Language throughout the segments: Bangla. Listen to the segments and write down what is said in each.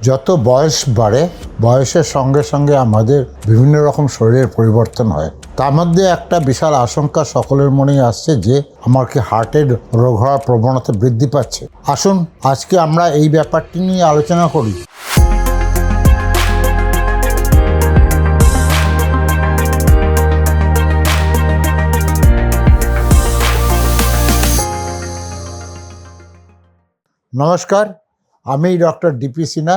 যত বয়স বাড়ে, বয়সের সঙ্গে সঙ্গে আমাদের বিভিন্ন রকম শরীরের পরিবর্তন হয়। তার মধ্যে একটা বিশাল আশঙ্কা সকলের মনেই আসছে যে, আমার কি হার্টের রোগ হওয়ার প্রবণতা বৃদ্ধি পাচ্ছে। আসুন, আজকে আমরা এই ব্যাপারটি নিয়ে আলোচনা করি। নমস্কার আমি doctor D P Sinha,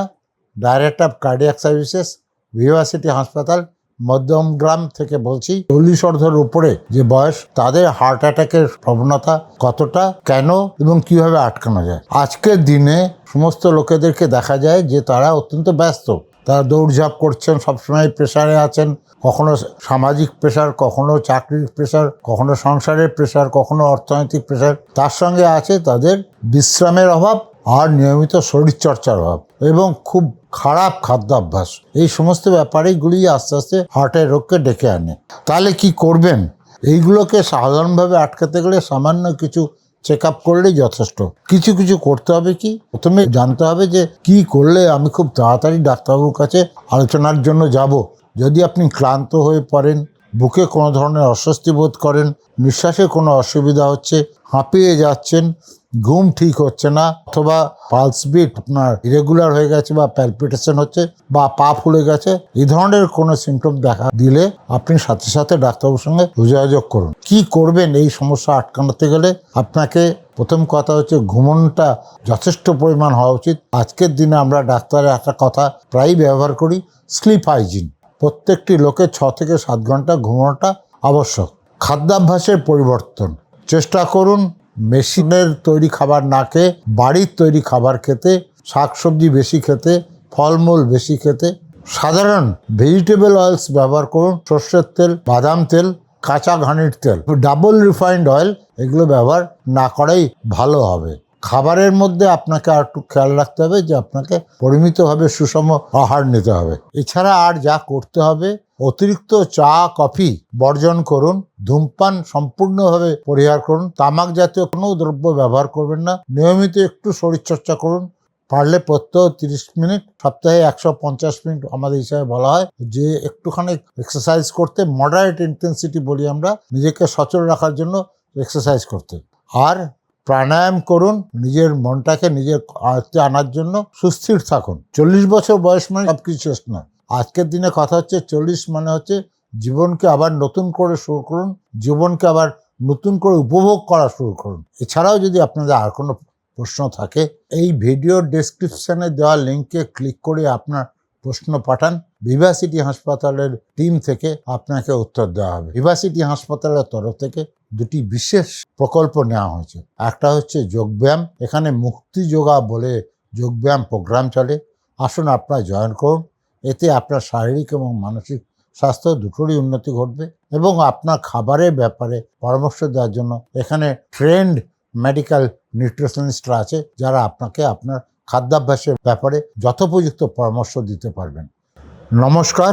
director of cardiac services, Vivacity হাসপাতাল মধ্যমগ্রাম থেকে বলছি। চল্লিশ অর্ধের উপরে যে বয়স, তাদের হার্ট অ্যাটাকের প্রবণতা কতটা, কেন এবং কীভাবে আটকানো যায়? আজকের দিনে সমস্ত লোকেদেরকে দেখা যায় যে তারা অত্যন্ত ব্যস্ত। তারা দৌড়ঝাঁপ করছেন, সবসময় প্রেশারে আছেন। কখনো সামাজিক প্রেশার কখনো চাকরির প্রেশার কখনো সংসারের প্রেশার কখনো অর্থনৈতিক প্রেশার তার সঙ্গে আছে তাদের বিশ্রামের অভাব আর নিয়মিত শরীরচর্চার অভাব এবং খুব খারাপ খাদ্যাভ্যাস। এই সমস্ত ব্যাপারেগুলি আস্তে আস্তে হার্টের রোগকে ডেকে আনে। তাহলে কি করবেন? এইগুলোকে সাধারণভাবে আটকাতে গেলে সামান্য কিছু চেক আপ করলেই যথেষ্ট। কিছু কিছু করতে হবে কি? প্রথমে জানতে হবে যে কি করলে আমি খুব তাড়াতাড়ি ডাক্তারবাবুর কাছে আলোচনার জন্য যাব। যদি আপনি ক্লান্ত হয়ে পড়েন, বুকে কোনো ধরনের অস্বস্তি বোধ করেন, নিঃশ্বাসে কোনো অসুবিধা হচ্ছে, হাঁপিয়ে যাচ্ছেন ঘুম ঠিক হচ্ছে না, অথবা পালস বিট আপনার ইরেগুলার হয়ে গেছে বা প্যালপিটেশন হচ্ছে বা পা ফুলে গেছে, এই ধরনের কোনো সিমটম দেখা দিলে আপনি সাথে সাথে ডাক্তারবাবুর সঙ্গে যোগাযোগ করুন। কি করবেন এই সমস্যা আটকানোতে গেলে? আপনাকে প্রথম কথা হচ্ছে ঘুমনটা যথেষ্ট পরিমাণ হওয়া উচিত। আজকের দিনে আমরা ডাক্তারের একটা কথা প্রায়ই ব্যবহার করি স্লিপ হাইজিন প্রত্যেকটি লোকের ছ থেকে সাত ঘণ্টা ঘুমানোটা আবশ্যক। খাদ্যাভ্যাসের পরিবর্তন। চেষ্টা করুন মেশিনের তৈরি খাবার না খেয়ে, বাড়ির তৈরি খাবার খেতে, শাকসবজি বেশি খেতে, ফলমূল বেশি খেতে। সাধারণ ভেজিটেবল অয়েলস ব্যবহার করুন, সর্ষের তেল, বাদাম তেল, কাঁচা ঘানির তেল। ডাবল রিফাইন্ড অয়েল এগুলো ব্যবহার না করাই ভালো হবে। খাবারের মধ্যে আপনাকে আর একটু খেয়াল রাখতে হবে যে আপনাকে পরিমিতভাবে সুষম আহার নিতে হবে। এছাড়া আর যা করতে হবে অতিরিক্ত চা, কফি বর্জন করুন, ধূমপান সম্পূর্ণভাবে পরিহার করুন, তামাক জাতীয় কোনো দ্রব্য ব্যবহার করবেন না, নিয়মিত একটু শরীরচর্চা করুন, পারলে প্রত্যহ তিরিশ মিনিট, সপ্তাহে একশো পঞ্চাশ মিনিট আমাদের হিসাবে বলা হয়, যে একটুখানি এক্সারসাইজ করতে মডারেট ইন্টেন্সিটি বলি আমরা, নিজেকে সচল রাখার জন্য এক্সারসাইজ করতে। আর প্রাণায়াম করুন, নিজের মনটাকে নিজের আয়ত্তে আনার জন্য সুস্থির থাকুন। চল্লিশ বছর বয়স মানে সব কিছু শেষ না আজকের দিনে কথা হচ্ছে চল্লিশ মানে হচ্ছে জীবনকে আবার নতুন করে শুরু করুন, জীবনকে আবার নতুন করে উপভোগ করা শুরু করুন। এছাড়াও যদি আপনাদের আর কোনো প্রশ্ন থাকে, এই ভিডিও ডেসক্রিপশনে দেওয়া লিঙ্কে ক্লিক করে আপনার প্রশ্ন পাঠান। ভিভাসিটি হাসপাতালের টিম থেকে আপনাকে উত্তর দেওয়া হবে। ভিভাসিটি হাসপাতালের তরফ থেকে দুটি বিশেষ প্রকল্প নেওয়া হয়েছে। একটা হচ্ছে যোগব্যায়াম, এখানে মুক্তি যোগা বলে যোগব্যায়াম প্রোগ্রাম চলে। আসুন আপনারা জয়েন করুন। এতে আপনার শারীরিক এবং মানসিক স্বাস্থ্য দুটোরই উন্নতি ঘটবে এবং আপনার খাবারের ব্যাপারে পরামর্শ দেওয়ার জন্য এখানে ট্রেন্ড মেডিকেল নিউট্রিশনিস্টরা আছে, যারা আপনাকে আপনার খাদ্যাভ্যাসের ব্যাপারে যথোপযুক্ত পরামর্শ দিতে পারবেন। নমস্কার।